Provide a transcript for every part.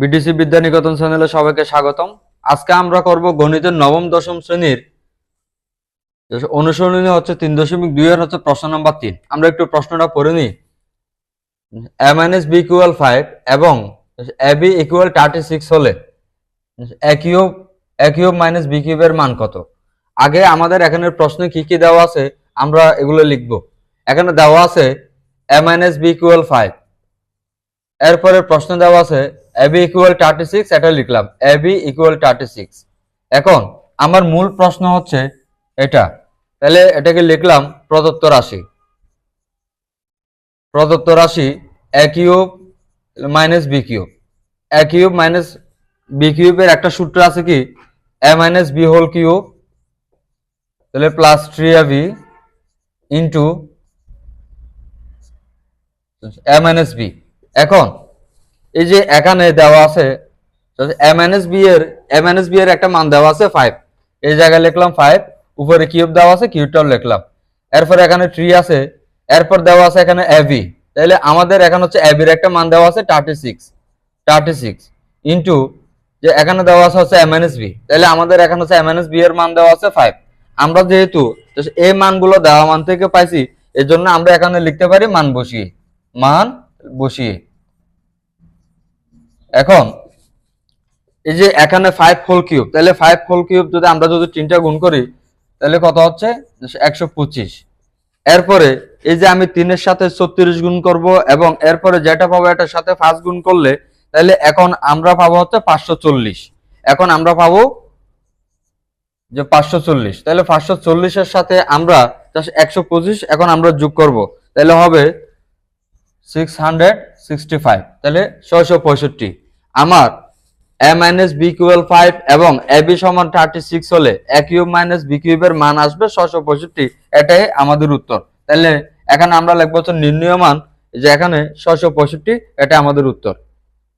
BTC Vidyaniketan চ্যানেলে সবাইকে স্বাগতম। আজকে আমরা করব গণিতের নবম, দশম শ্রেণির অনুসরণীয় হচ্ছে তিন দশমিক দুই এর হচ্ছে প্রশ্ন নম্বর তিন। আমরা একটু প্রশ্নটা পড়ে নিই। A minus B equal five এবং A B equal thirty six হলে A cube A cube minus B কিউবের মান কত? আগে আমাদের এখানে প্রশ্নে কি কি দেওয়া আছে আমরা এগুলো লিখব। এখানে দেওয়া আছে A minus B equal five এরপরে প্রশ্ন দেওয়া আছে A B equal thirty six এটা লিখলাম। A B equal thirty six এখন আমার মূল প্রশ্ন হচ্ছে এটা। তাহলে এটাকে লিখলাম প্রদত্ত রাশি। প্রদত্ত রাশি A cube minus B cube A cube minus B কিউবের একটা সূত্র আছে কি? A minus B whole cube তাহলে plus three A B into A minus B এখন, এই যে এখানে দেওয়া আছে এম এন এস বি এর এম এন এস বি এর একটা মান দেওয়া আছে ফাইভ এই জায়গায় লিখলাম ফাইভ উপরে কিউব দেওয়া আছে কিউবটাও লিখলাম। এরপর এখানে ট্রি আছে, এরপর দেওয়া আছে এখানে এবি তাহলে আমাদের এখন হচ্ছে এবির একটা মান দেওয়া আছে thirty six thirty six into যে এখানে দেওয়া আছে হচ্ছে এম এন এস বি তাহলে আমাদের এখন হচ্ছে এম এন এস বি এর মান দেওয়া আছে ফাইভ আমরা যেহেতু এই মানগুলো দেওয়া মান থেকে পাইছি এর জন্য আমরা এখানে লিখতে পারি মান বসিয়ে মান বসিয়ে। এখন, এই যে এখানে ফাইভ হোল কিউব তাহলে ফাইভ হোল কিউব যদি আমরা যদি তিনটা গুণ করি, তাহলে কত হচ্ছে? একশো পঁচিশ। এরপরে, এই যে আমি তিনের সাথে ছত্রিশ গুণ করব এবং এরপরে যেটা পাবো এটার সাথে পাঁচ গুণ করলে, তাহলে এখন আমরা পাবো হচ্ছে পাঁচশো চল্লিশ। এখন আমরা পাবো যে পাঁচশো চল্লিশ। তাহলে পাঁচশো চল্লিশের সাথে আমরা একশো পঁচিশ এখন আমরা যোগ করব। তাহলে হবে সিক্স হান্ড্রেড সিক্সটি ফাইভ তাহলে ছয়শো পঁয়ষট্টি। আমার A minus B equal five এবং এ সমান থার্টি সিক্স হলে এ মাইনাস বি কিউবের মান আসবে ছয়শো পঁয়ষট্টি। এটাই আমাদের উত্তর। তাহলে এখানে আমরা লিখব হচ্ছে নির্ণয় মান যে এখানে ছয়শো পঁয়ষট্টি, এটা আমাদের উত্তর।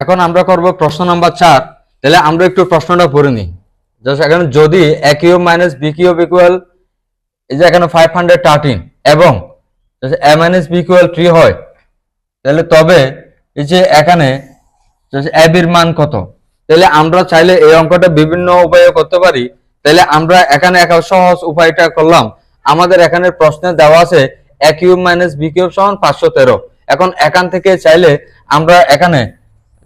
এখন আমরা করব প্রশ্ন নাম্বার চার। তাহলে আমরা একটু প্রশ্নটা পড়ে নিই। এখানে যদি এ মাইনাস বি কিউব এই যে এখানে ফাইভ হান্ড্রেড থার্টিন এবং A minus B equal three হয় তাহলে তবে এই যে এখানে অ্যাবির মান কত? তাহলে আমরা চাইলে এই অঙ্কটা বিভিন্ন উপায়ে করতে পারি। তাহলে আমরা এখানে এক সহজ উপায়টা করলাম। আমাদের এখানে প্রশ্নে দেওয়া আছে A cube minus B cube সমান পাঁচশো তেরো। এখন এখান থেকে চাইলে আমরা এখানে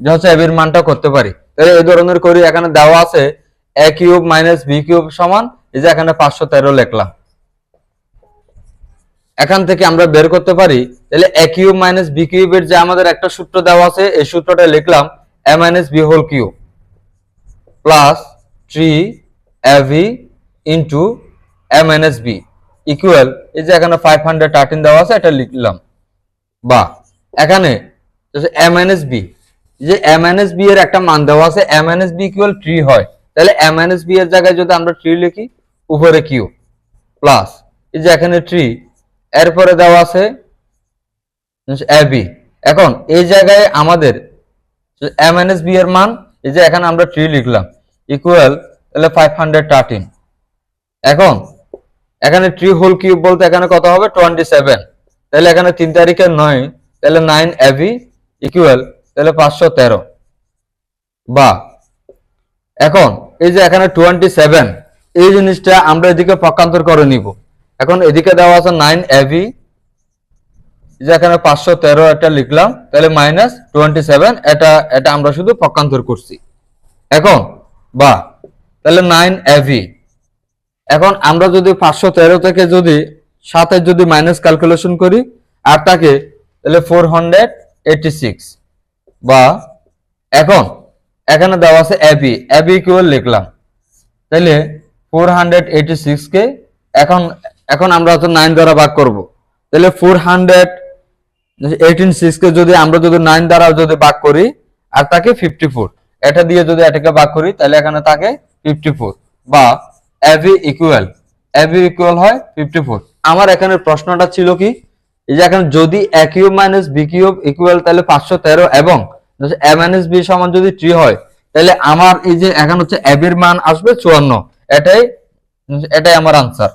হচ্ছে এবির মানটা করতে পারি। তাহলে এই ধরনের করি এখানে দেওয়া আছে A cube minus B cube সমান, এই যে এখানে পাঁচশো তেরো লিখলাম। এখান থেকে আমরা বের করতে পারি, তাহলে এ কিউব মাইনাস বি কিউবের যে আমাদের একটা সূত্র দেওয়া আছে, এই সূত্রটা লিখলাম A minus B whole cube plus three A B into A minus B equal এই যে এখানে ফাইভ হান্ড্রেড থার্টিন দেওয়া আছে, এটা লিখলাম। বা, এখানে এ মাইনাস বি যে এ মাইনাস বি এর একটা মান দেওয়া আছে A minus B equal three হয়। তাহলে এ মাইনাস বি এর জায়গায় যদি আমরা থ্রি লিখি, উপরে কিউ প্লাস এই যে এখানে থ্রি এরপরে দেওয়া আছে এবি এখন এই জায়গায় আমাদের এম এন এস বি এর মান, এই যে এখানে আমরা ট্রি লিখলাম ইকুয়াল তাহলে ফাইভ হান্ড্রেড থার্টিন এখন এখানে ট্রি হোল কিউব বলতে এখানে কত হবে? টোয়েন্টি সেভেন তাহলে এখানে তিন তারিখের নয়, তাহলে নাইন এবি ইকুয়াল তাহলে পাঁচশো তেরো। বা এখন এই যে এখানে টোয়েন্টি সেভেন এই জিনিসটা আমরা এদিকে পক্ষান্তর করে নিব। এখন এদিকে দেওয়া আছে নাইন এবি যে এখানে পাঁচশো তেরো এটা লিখলাম, তাহলে মাইনাস টোয়েন্টি সেভেন এটা এটা আমরা শুধু পক্ষান্তর করছি। এখন, বা, তাহলে নাইন এবি এখন আমরা যদি পাঁচশো তেরো থেকে যদি সাথে যদি মাইনাস ক্যালকুলেশন করি, আর তাকে, তাহলে ফোর হান্ড্রেড এইটি সিক্স বা, এখন, এখানে দেওয়া আছে এবি এবি ইকুয়াল লিখলাম। তাহলে ফোর হান্ড্রেড এইটি সিক্সকে এখন এখন আমরা হচ্ছে নাইন দ্বারা ভাগ করব। তাহলে ফোর হান্ড্রেড এইটিন সিক্সকে যদি আমরা যদি নাইন দ্বারা যদি ভাগ করি, আর তাকে ফিফটি ফোর এটা দিয়ে যদি এটাকে ভাগ করি, তাহলে এখানে তাকে ফিফটি ফোর বা এবি ইকুয়াল এবি ইকুয়াল হয় ফিফটি ফোর আমার এখানে প্রশ্নটা ছিল কি? এই যে এখানে যদি A cube minus B cube equal তাহলে পাঁচশো তেরো এবং এ মাইনাস বি সমান যদি থ্রি হয়, তাহলে আমার এই যে এখন হচ্ছে এবির মান আসবে চুয়ান্ন। এটাই এটাই আমার আনসার